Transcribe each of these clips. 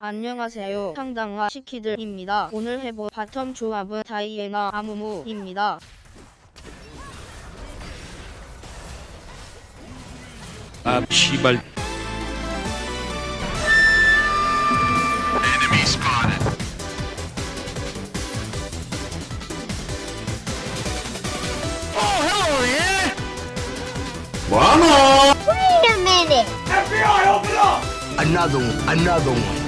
안녕하세요. 상당화 시키들입니다. 오늘 해볼 바텀 조합은 다이애나 아무무입니다. 아 씨발 Wait a minute. Another one, another one,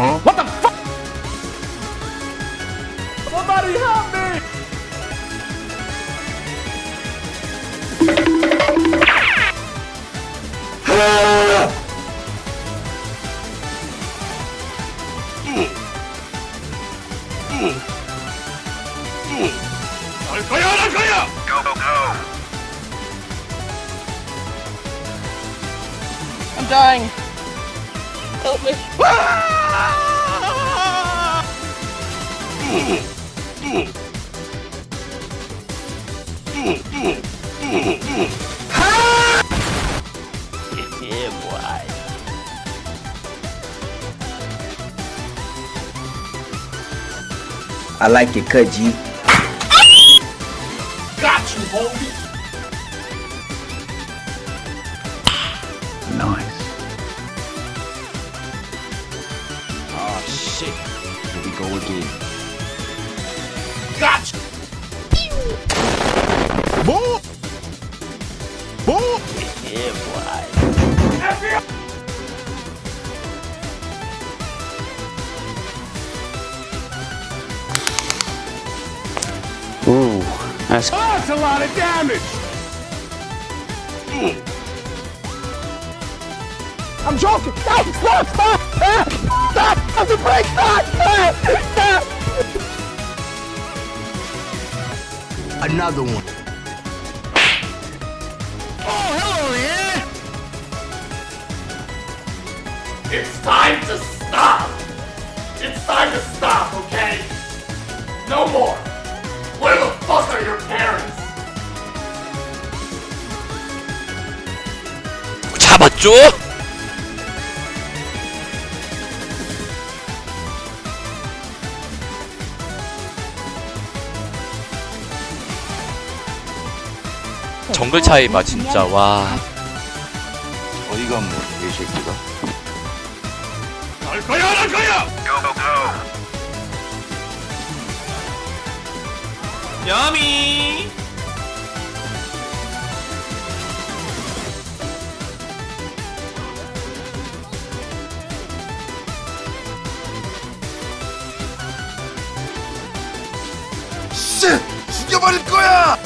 yes, Dad. What the fuck? Somebody help me! 할 거야 안 할 거야? I'm dying. Help me. I like your cut, G. Got you, homie! Nice. Oh shit! Here we go again. Boom! Boom! Ooh, that's oh, That's a lot of damage! I'm joking! Stop! Stop! Stop! Stop! Stop! Stop the break! Stop! Stop! Stop! Another one. It's time to stop! It's time to stop, okay? No more! Where the fuck are your parents? 잡았죠? 정글 차이 봐 진짜 와 어이가 없네, 이 새끼가. 할 거야, 안할 거야! 야미 씨! 죽여버릴 거야!